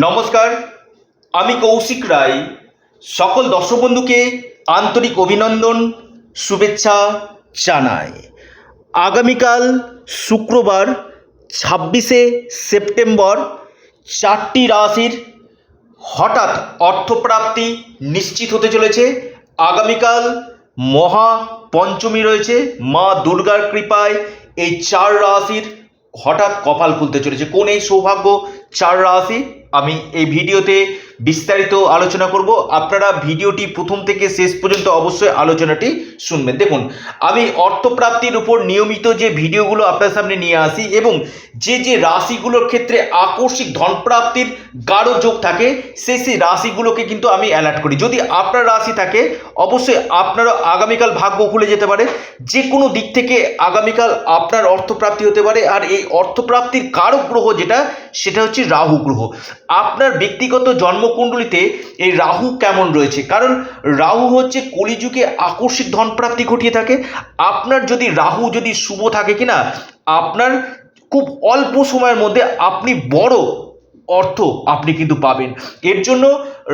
নমস্কার, আমি কৌশিক রায়। সকল দর্শক বন্ধুকে আন্তরিক অভিনন্দন, শুভেচ্ছা জানাই। আগামীকাল শুক্রবার, ছাব্বিশে সেপ্টেম্বর, চারটি রাশির হঠাৎ অর্থপ্রাপ্তি নিশ্চিত হতে চলেছে। আগামীকাল মহা পঞ্চমী রয়েছে। মা দুর্গার কৃপায় এই চার রাশির হঠাৎ কপাল খুলতে চলেছে। কোন এই সৌভাগ্য? চার রাশি আমি এই ভিডিওতে বিস্তারিত আলোচনা করব। আপনারা ভিডিওটি প্রথম থেকে শেষ পর্যন্ত অবশ্যই আলোচনাটি শুনবেন। দেখুন, আমি অর্থপ্রাপ্তির উপর নিয়মিত যে ভিডিওগুলো আপনার সামনে নিয়ে আসি এবং যে যে রাশিগুলোর ক্ষেত্রে আকস্মিক ধনপ্রাপ্তির গাঢ় যোগ থাকে, সেই সেই রাশিগুলোকে কিন্তু আমি অ্যালার্ট করি। যদি আপনার রাশি থাকে, অবশ্যই আপনারও আগামীকাল ভাগ্য খুলে যেতে পারে। যে কোনো দিক থেকে আগামীকাল আপনার অর্থপ্রাপ্তি হতে পারে। আর এই অর্থপ্রাপ্তির কারক গ্রহ যেটা, সেটা হচ্ছে রাহু গ্রহ। আপনার ব্যক্তিগত জন্মকুণ্ডলিতে এই রাহু কেমন রয়েছে? কারণ রাহু হচ্ছে কলিযুগে আকস্মিক ধনপ্রাপ্তি ঘটিয়ে থাকে। আপনার যদি রাহু যদি শুভ থাকে কিনা, আপনার খুব অল্প সময়ের মধ্যে আপনি বড় অর্থ আপনি কিন্তু পাবেন। এর জন্য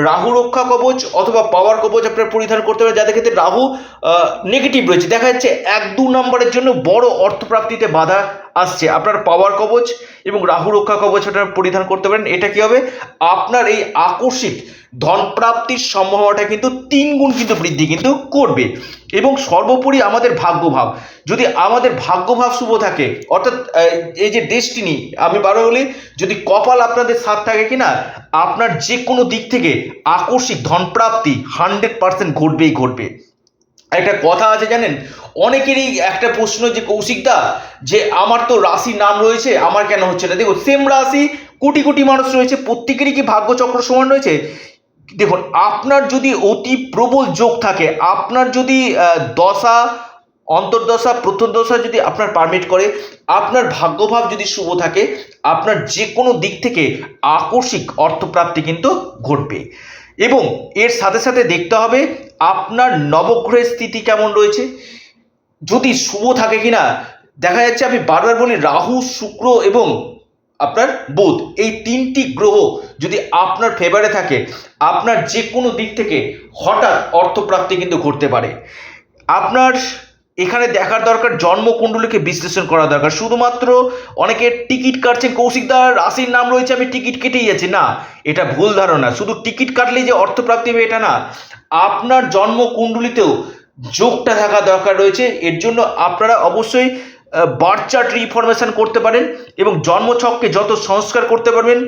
রাহু রক্ষা কবচ অথবা পাওয়ার কবচ আপনার পরিধান করতে পারেন যাদের ক্ষেত্রে রাহু নেগেটিভ রয়েছে। দেখা যাচ্ছে এক দু নম্বরের জন্য বড় অর্থপ্রাপ্তিতে বাধা আসছে। আপনার পাওয়ার কবচ এবং রাহু রক্ষা কবচ আপনার পরিধান করতে পারেন। এটা কি হবে? আপনার এই আকস্মিক ধনপ্রাপ্তির সম্ভাবনাটা কিন্তু তিন গুণ কিন্তু বৃদ্ধি কিন্তু করবে। এবং সর্বোপরি আমাদের ভাগ্যভাব। যদি আমাদের ভাগ্যভাব শুভ থাকে, অর্থাৎ এই যে ডেস্টিনি আমি বারো বলি, যদি কপাল আপনাদের সাথ থাকে কিনা, আপনার যে কোনো দিক থেকে আকস্মিক ধনপ্রাপ্তি হান্ড্রেড পার্সেন্ট ঘটবেই ঘটবে। একটা কথা আছে জানেন? অনেকেরই একটা প্রশ্ন যে কৌশিকদা, যে আমার তো রাশির নাম রয়েছে, আমার কেন হচ্ছে না? দেখো সেম রাশি, কোটি কোটি মানুষ রয়েছে, প্রত্যেকেরই কি ভাগ্যচক্র সমান রয়েছে? দেখুন, আপনার যদি অতি প্রবল যোগ থাকে, আপনার যদি দশা, অন্তর্দশা প্রত্যদশা যদি আপনার পারমিট করে, আপনার ভাগ্যভাব যদি শুভ থাকে, আপনার যে কোনো দিক থেকে আকস্মিক অর্থপ্রাপ্তি কিন্তু ঘটবে। এবং এর সাথে সাথে দেখতে হবে আপনার নবগ্রহের স্থিতি কেমন রয়েছে? যদি শুভ থাকে কি না দেখা যাচ্ছে আমি বারবার বলি রাহু, শুক্র এবং আপনার বোধ। এই তিনটি গ্রহ যদি আপনার ফেভারে থাকে, আপনার যে কোনো দিক থেকে হঠাৎ অর্থপ্রাপ্তি কিন্তু ঘটতে পারে। আপনার এখানে দেখার দরকার, জন্মকুণ্ডলীকে বিশ্লেষণ করা দরকার। শুধুমাত্র অনেকে টিকিট কাটছেন কৌশিকদার রাশির নাম রয়েছে, আমি টিকিট কেটেই যাচ্ছি। না, এটা ভুল ধারণা। শুধু টিকিট কাটলেই যে অর্থপ্রাপ্তি হবে, এটা না। আপনার জন্মকুণ্ডলিতেও যোগটা থাকা দরকার রয়েছে। এর জন্য আপনারা অবশ্যই বার্থ চার্ট রিফরমেশন করতে পারেন। এবং জন্মছককে যত সংস্কার করতে পারবেন,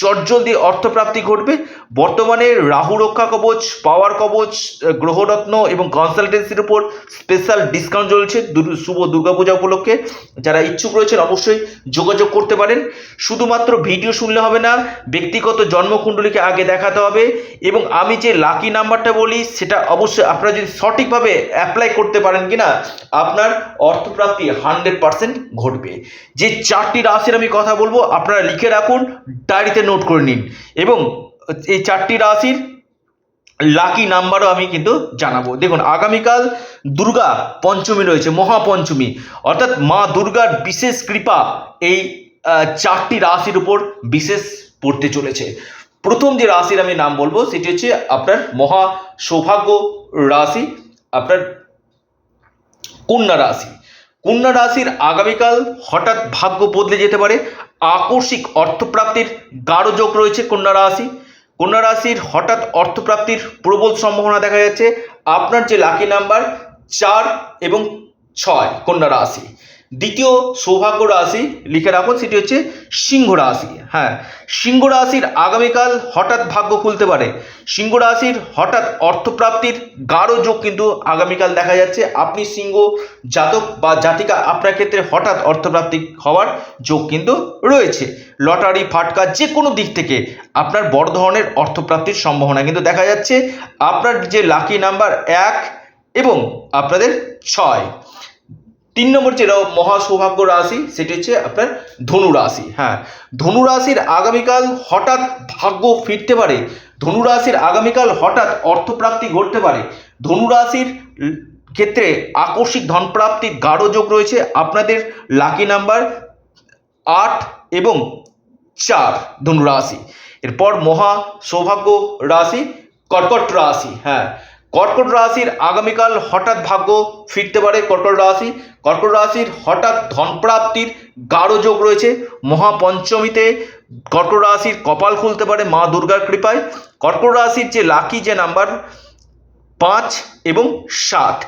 চটজলদি অর্থপ্রাপ্তি ঘটবে। বর্তমানে রাহু রক্ষা কবচ, পাওয়ার কবচ গ্রহরত্ন এবং কনসালটেন্সির উপর স্পেশাল ডিসকাউন্ট চলছে শুভ দুর্গাপূজা উপলক্ষে। যারা ইচ্ছুক রয়েছেন অবশ্যই যোগাযোগ করতে পারেন। শুধুমাত্র ভিডিও শুনলে হবে না, ব্যক্তিগত জন্মকুণ্ডলীকে আগে দেখাতে হবে এবং আমি যে লাকি নাম্বারটা বলি, সেটা অবশ্যই আপনারা যদি সঠিকভাবে অ্যাপ্লাই করতে পারেন কিনা, আপনার অর্থপ্রাপ্তি হান্ড্রেড পার্সেন্ট ঘটবে। যে চারটি রাশির আমি কথা বলব, আপনারা লিখে রাখুন, ডায়েরিতে নোট করে নিন। এবং এই চারটি রাশির লাকি নাম্বারও আমি কিন্তু জানাব। দেখুন, আগামীকাল দুর্গা পঞ্চমী রয়েছে, মহাপঞ্চমী। অর্থাৎ মা দুর্গার বিশেষ কৃপা এই চারটি রাশির উপর বিশেষ পড়তে চলেছে। প্রথম যে রাশির আমি নাম বলব, সেটি হচ্ছে আপনার মহা সৌভাগ্য রাশি, আপনার কন্যা রাশি। কন্যা রাশির আগামীকাল হঠাৎ ভাগ্য বদলে যেতে পারে। আকস্মিক অর্থপ্রাপ্তির গাঢ় যোগ রয়েছে কন্যা রাশি। কন্যা রাশির হঠাৎ অর্থপ্রাপ্তির প্রবল সম্ভাবনা দেখা যাচ্ছে। আপনার যে লাকি নাম্বার চার এবং ছয় কন্যা রাশি। দ্বিতীয় সৌভাগ্য রাশি লিখে রাখুন, সেটি হচ্ছে সিংহ রাশি। হ্যাঁ সিংহ রাশির আগামীকাল হঠাৎ ভাগ্য খুলতে পারে। সিংহ রাশির হঠাৎ অর্থপ্রাপ্তির গাঢ় যোগ কিন্তু আগামীকাল দেখা যাচ্ছে। আপনি সিংহ জাতক বা জাতিকা, আপনার ক্ষেত্রে হঠাৎ অর্থপ্রাপ্তি হওয়ার যোগ কিন্তু রয়েছে। লটারি, ফাটকা যে কোনো দিক থেকে আপনার বড় ধরনের অর্থপ্রাপ্তির সম্ভাবনা কিন্তু দেখা যাচ্ছে। আপনার যে লাকি নাম্বার এক এবং আপনাদের ছয়। তিন নম্বর যে র- মহা সৌভাগ্য রাশি, সেটি হচ্ছে আপনার ধনু রাশি হ্যাঁ। ধনু রাশির আগামীকাল হঠাৎ ভাগ্য ফিরতে পারে, ধনু রাশির আগামীকাল হঠাৎ অর্থপ্রাপ্তি ঘটতে পারে, ধনু রাশির ক্ষেত্রে আকস্মিক ধনপ্রাপ্তির গাঢ় যোগ রয়েছে, আপনাদের লাকি নাম্বার আট এবং চার ধনুরাশি এরপর মহা সৌভাগ্য রাশি, কর্কট রাশি হ্যাঁ। কর্কট রাশির আগামীকাল হঠাৎ ভাগ্য ফিরতে পারে কর্কট রাশি। কর্কট রাশির হঠাৎ ধনপ্রাপ্তির গাঢ় যোগ রয়েছে। মহাপঞ্চমীতে কর্কট রাশির কপাল খুলতে পারে মা দুর্গার কৃপায়। কর্কট রাশির যে লাকি যে নাম্বার, পাঁচ এবং সাত।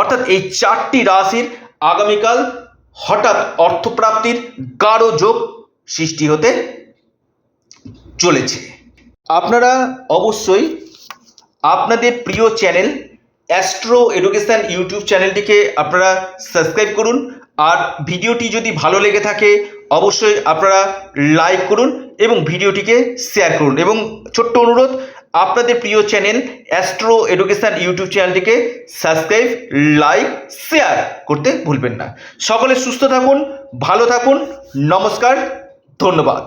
অর্থাৎ এই চারটি রাশির আগামীকাল হঠাৎ অর্থপ্রাপ্তির গাঢ় যোগ সৃষ্টি হতে চলেছে। আপনারা অবশ্যই আপনাদের প্রিয় চ্যানেল অ্যাস্ট্রো এডুকেশান ইউটিউব চ্যানেলটিকে আপনারা সাবস্ক্রাইব করুন, আর ভিডিওটি যদি ভালো লেগে থাকে, অবশ্যই আপনারা লাইক করুন এবং ভিডিওটিকে শেয়ার করুন। এবং ছোট্ট অনুরোধ, আপনাদের প্রিয় চ্যানেল অ্যাস্ট্রো এডুকেশান ইউটিউব চ্যানেলটিকে সাবস্ক্রাইব, লাইক, শেয়ার করতে ভুলবেন না। সকলে সুস্থ থাকুন, ভালো থাকুন, নমস্কার, ধন্যবাদ।